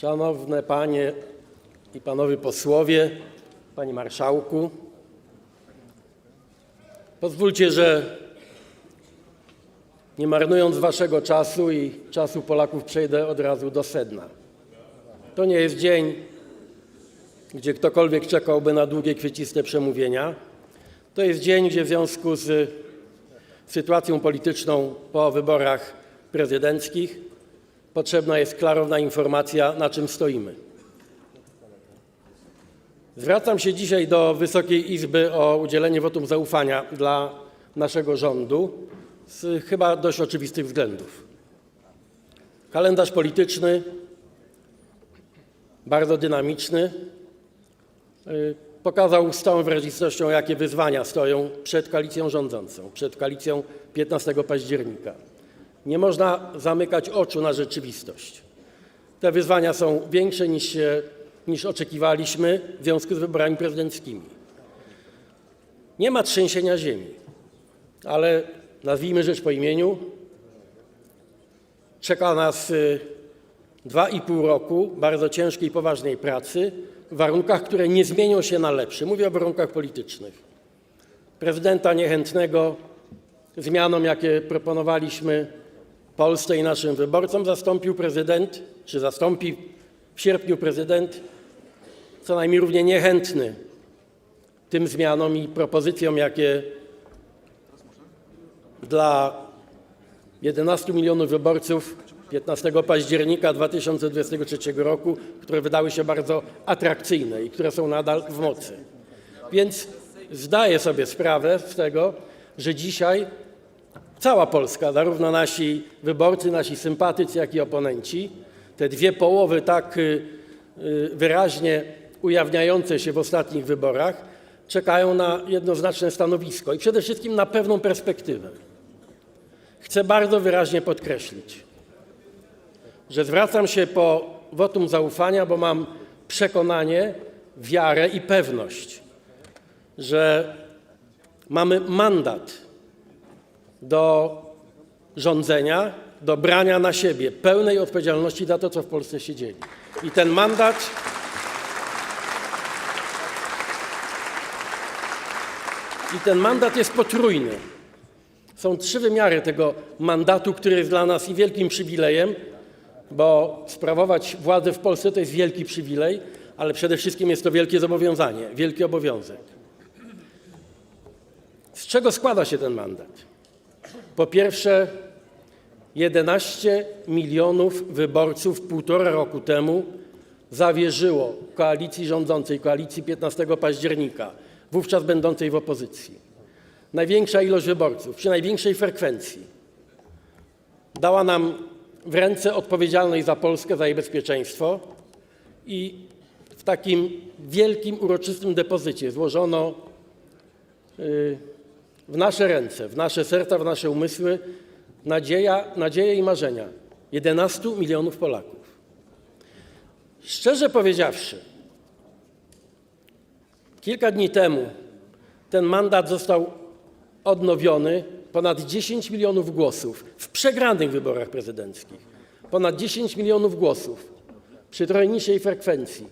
Szanowne Panie i Panowie Posłowie, Panie Marszałku, pozwólcie, że nie marnując Waszego czasu i czasu Polaków, przejdę od razu do sedna. To nie jest dzień, gdzie ktokolwiek czekałby na długie, kwieciste przemówienia. To jest dzień, gdzie w związku z sytuacją polityczną po wyborach prezydenckich potrzebna jest klarowna informacja, na czym stoimy. Zwracam się dzisiaj do Wysokiej Izby o udzielenie wotum zaufania dla naszego rządu z chyba dość oczywistych względów. Kalendarz polityczny, bardzo dynamiczny, y, pokazał z całą wyrazistością, jakie wyzwania stoją przed koalicją rządzącą, przed koalicją 15 października. Nie można zamykać oczu na rzeczywistość. Te wyzwania są większe niż, oczekiwaliśmy w związku z wyborami prezydenckimi. Nie ma trzęsienia ziemi, ale nazwijmy rzecz po imieniu. Czeka nas y, dwa i pół roku bardzo ciężkiej i poważnej pracy w warunkach, które nie zmienią się na lepsze. Mówię o warunkach politycznych. Prezydenta niechętnego zmianom, jakie proponowaliśmy Polsce i naszym wyborcom, zastąpił prezydent, czy zastąpi w sierpniu prezydent, co najmniej równie niechętny tym zmianom i propozycjom, jakie dla 11 milionów wyborców 15 października 2023 roku, które wydały się bardzo atrakcyjne i które są nadal w mocy. Więc zdaję sobie sprawę z tego, że dzisiaj cała Polska, zarówno nasi wyborcy, nasi sympatycy, jak i oponenci, te dwie połowy tak y, y, wyraźnie ujawniające się w ostatnich wyborach, czekają na jednoznaczne stanowisko i przede wszystkim na pewną perspektywę. Chcę bardzo wyraźnie podkreślić, że zwracam się po wotum zaufania, bo mam przekonanie, wiarę i pewność, że mamy mandat do rządzenia, do brania na siebie pełnej odpowiedzialności za to, co w Polsce się dzieje. I ten mandat. I ten mandat jest potrójny. Są trzy wymiary tego mandatu, który jest dla nas i wielkim przywilejem, bo sprawować władzę w Polsce to jest wielki przywilej, ale przede wszystkim jest to wielkie zobowiązanie, wielki obowiązek. Z czego składa się ten mandat? Po pierwsze, 11 milionów wyborców półtora roku temu zawierzyło koalicji rządzącej, koalicji 15 października, wówczas będącej w opozycji. Największa ilość wyborców przy największej frekwencji dała nam w ręce odpowiedzialność za Polskę, za jej bezpieczeństwo i w takim wielkim, uroczystym depozycie złożono y, w nasze ręce, w nasze serca, w nasze umysły nadzieje i marzenia 11 milionów Polaków. Szczerze powiedziawszy, kilka dni temu ten mandat został odnowiony. Ponad 10 milionów głosów w przegranych wyborach prezydenckich. Ponad 10 milionów głosów przy trochę niższej frekwencji.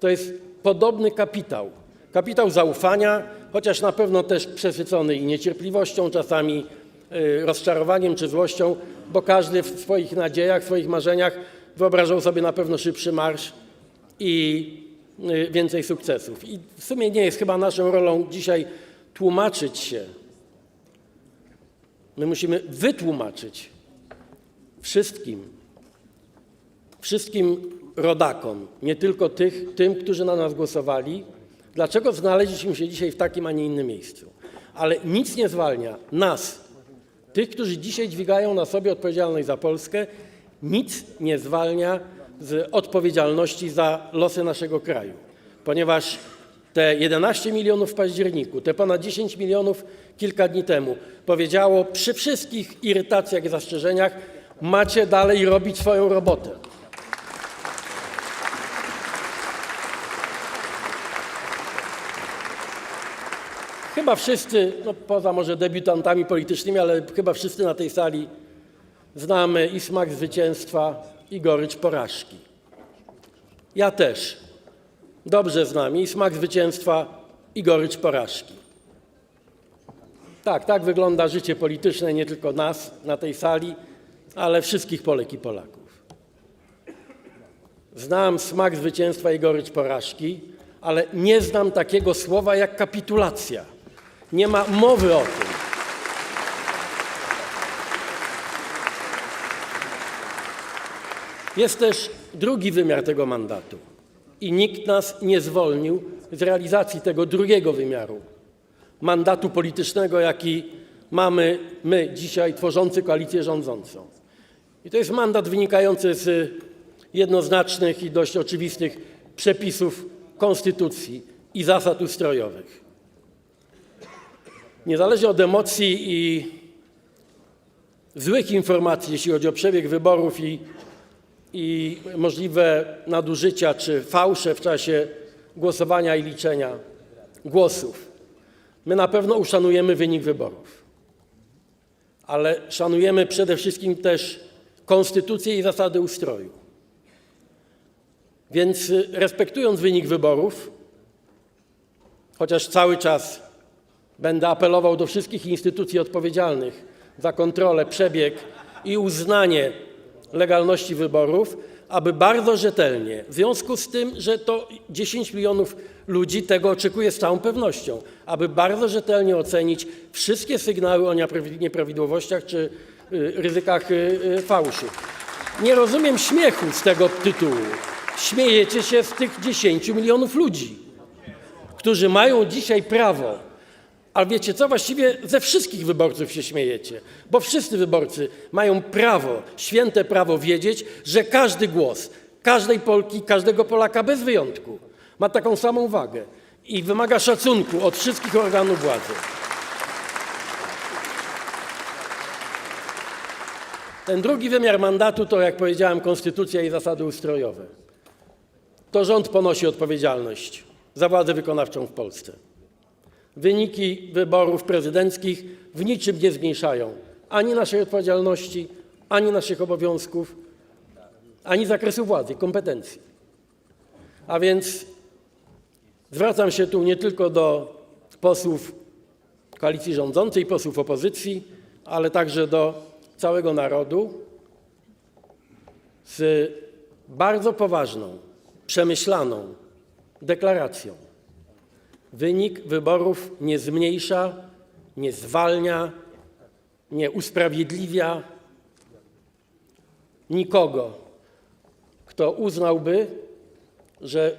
To jest podobny kapitał. Kapitał zaufania, chociaż na pewno też przesycony i niecierpliwością, czasami y, rozczarowaniem czy złością, bo każdy w swoich nadziejach, w swoich marzeniach wyobrażał sobie na pewno szybszy marsz i y, więcej sukcesów. I w sumie nie jest chyba naszą rolą dzisiaj tłumaczyć się. My musimy wytłumaczyć wszystkim, wszystkim rodakom, nie tylko tych, tym, którzy na nas głosowali, dlaczego znaleźliśmy się dzisiaj w takim, a nie innym miejscu. Ale nic nie zwalnia nas, tych, którzy dzisiaj dźwigają na sobie odpowiedzialność za Polskę, nic nie zwalnia z odpowiedzialności za losy naszego kraju, ponieważ te 11 milionów w październiku, te ponad 10 milionów kilka dni temu powiedziało przy wszystkich irytacjach i zastrzeżeniach, macie dalej robić swoją robotę. Chyba wszyscy, no poza może debiutantami politycznymi, ale chyba wszyscy na tej sali znamy i smak zwycięstwa, i gorycz porażki. Ja też dobrze znam i smak zwycięstwa, i gorycz porażki. Tak, tak wygląda życie polityczne nie tylko nas na tej sali, ale wszystkich Polek i Polaków. Znam smak zwycięstwa i gorycz porażki, ale nie znam takiego słowa jak kapitulacja. Nie ma mowy o tym. Jest też drugi wymiar tego mandatu i nikt nas nie zwolnił z realizacji tego drugiego wymiaru mandatu politycznego, jaki mamy my dzisiaj tworzący koalicję rządzącą. I to jest mandat wynikający z jednoznacznych i dość oczywistych przepisów konstytucji i zasad ustrojowych. Niezależnie od emocji i złych informacji, jeśli chodzi o przebieg wyborów i, możliwe nadużycia czy fałsze w czasie głosowania i liczenia głosów, my na pewno uszanujemy wynik wyborów. Ale szanujemy przede wszystkim też konstytucję i zasady ustroju. Więc y, respektując wynik wyborów, chociaż cały czas będę apelował do wszystkich instytucji odpowiedzialnych za kontrolę, przebieg i uznanie legalności wyborów, aby bardzo rzetelnie, w związku z tym, że to 10 milionów ludzi tego oczekuje z całą pewnością, ocenić wszystkie sygnały o nieprawi- nieprawidłowościach czy y, ryzykach y, y, fałszu. Nie rozumiem śmiechu z tego tytułu. Śmiejecie się z tych 10 milionów ludzi, którzy mają dzisiaj prawo ale wiecie co, właściwie ze wszystkich wyborców się śmiejecie, bo wszyscy wyborcy mają prawo, święte prawo wiedzieć, że każdy głos każdej Polki, każdego Polaka bez wyjątku ma taką samą wagę i wymaga szacunku od wszystkich organów władzy. Ten drugi wymiar mandatu to, jak powiedziałem, konstytucja i zasady ustrojowe. To rząd ponosi odpowiedzialność za władzę wykonawczą w Polsce. Wyniki wyborów prezydenckich w niczym nie zmniejszają ani naszej odpowiedzialności, ani naszych obowiązków, ani zakresu władzy, kompetencji. A więc zwracam się tu nie tylko do posłów koalicji rządzącej, posłów opozycji, ale także do całego narodu z bardzo poważną, przemyślaną deklaracją. Wynik wyborów nie zmniejsza, nie zwalnia, nie usprawiedliwia nikogo, kto uznałby, że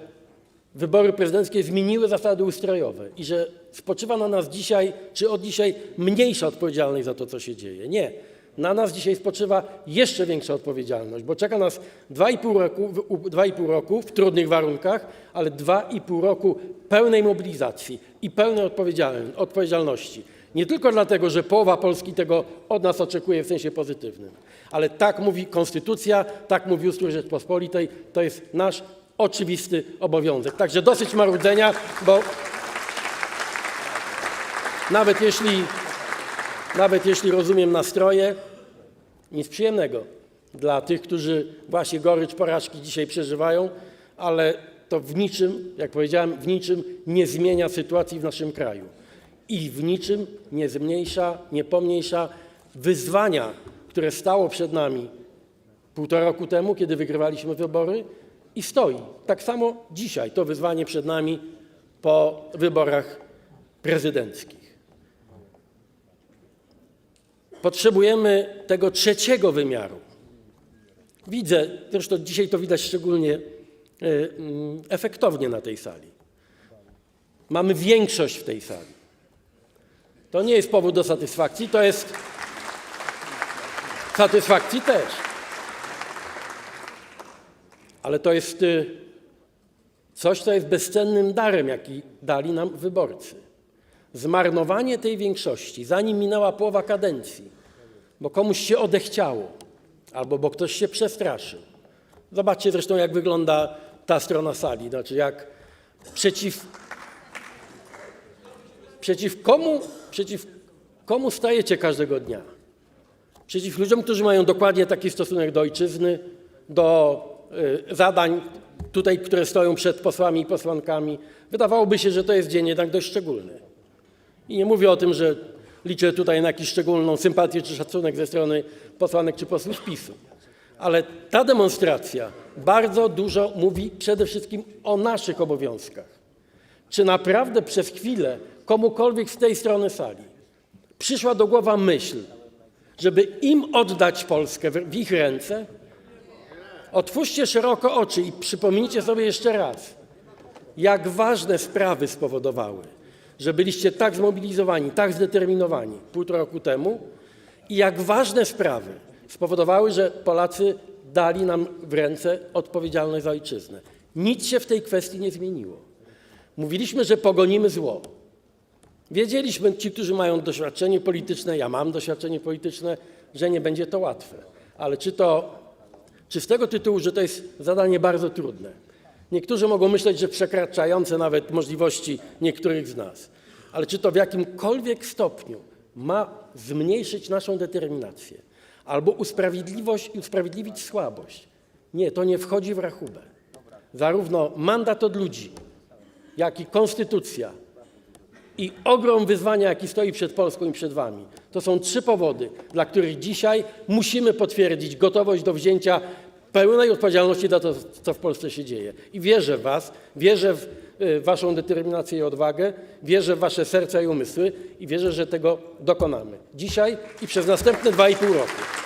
wybory prezydenckie zmieniły zasady ustrojowe i że spoczywa na nas dzisiaj, czy od dzisiaj mniejsza odpowiedzialność za to, co się dzieje. Nie. Na nas dzisiaj spoczywa jeszcze większa odpowiedzialność, bo czeka nas 2,5 roku, w- u- 2,5 roku w trudnych warunkach, ale 2,5 roku pełnej mobilizacji i pełnej odpowiedzialn- odpowiedzialności. Nie tylko dlatego, że połowa Polski tego od nas oczekuje w sensie pozytywnym, ale tak mówi Konstytucja, tak mówi ustrój Rzeczpospolitej, to jest nasz oczywisty obowiązek. Także dosyć marudzenia, bo nawet jeśli, nawet jeśli rozumiem nastroje, nic przyjemnego dla tych, którzy właśnie gorycz porażki dzisiaj przeżywają, ale to w niczym, jak powiedziałem, w niczym nie zmienia sytuacji w naszym kraju i w niczym nie zmniejsza, nie pomniejsza wyzwania, które stało przed nami półtora roku temu, kiedy wygrywaliśmy wybory i stoi. Tak samo dzisiaj to wyzwanie przed nami po wyborach prezydenckich. Potrzebujemy tego trzeciego wymiaru. Widzę, zresztą dzisiaj to widać szczególnie e, mm, efektownie na tej sali. Mamy większość w tej sali. To nie jest powód do satysfakcji, to jest satysfakcji też. Ale to jest y, coś, co jest bezcennym darem, jaki dali nam wyborcy. Zmarnowanie tej większości, zanim minęła połowa kadencji, bo komuś się odechciało, albo bo ktoś się przestraszył. Zobaczcie zresztą, jak wygląda ta strona sali, znaczy jak przeciw, przeciw komu, przeciw komu stajecie każdego dnia? Przeciw ludziom, którzy mają dokładnie taki stosunek do ojczyzny, do y, zadań, tutaj, które stoją przed posłami i posłankami, wydawałoby się, że to jest dzień jednak dość szczególny. I nie mówię o tym, że liczę tutaj na jakąś szczególną sympatię czy szacunek ze strony posłanek czy posłów PiSu. Ale ta demonstracja bardzo dużo mówi przede wszystkim o naszych obowiązkach. Czy naprawdę przez chwilę komukolwiek z tej strony sali przyszła do głowy myśl, żeby im oddać Polskę w ich ręce? Otwórzcie szeroko oczy i przypomnijcie sobie jeszcze raz, jak ważne sprawy spowodowały, że byliście tak zmobilizowani, tak zdeterminowani półtora roku temu i jak ważne sprawy spowodowały, że Polacy dali nam w ręce odpowiedzialność za ojczyznę. Nic się w tej kwestii nie zmieniło. Mówiliśmy, że pogonimy zło. Wiedzieliśmy, ci, którzy mają doświadczenie polityczne, ja mam doświadczenie polityczne, że nie będzie to łatwe. Ale czy to, czy z tego tytułu, że to jest zadanie bardzo trudne? Niektórzy mogą myśleć, że przekraczające nawet możliwości niektórych z nas. Ale czy to w jakimkolwiek stopniu ma zmniejszyć naszą determinację albo usprawiedliwić słabość? Nie, to nie wchodzi w rachubę. Zarówno mandat od ludzi, jak i konstytucja i ogrom wyzwania, jaki stoi przed Polską i przed Wami. To są trzy powody, dla których dzisiaj musimy potwierdzić gotowość do wzięcia pełnej odpowiedzialności za to, co w Polsce się dzieje. I wierzę w Was, wierzę w y, Waszą determinację i odwagę, wierzę w Wasze serca i umysły i wierzę, że tego dokonamy. Dzisiaj i przez następne dwa i pół roku.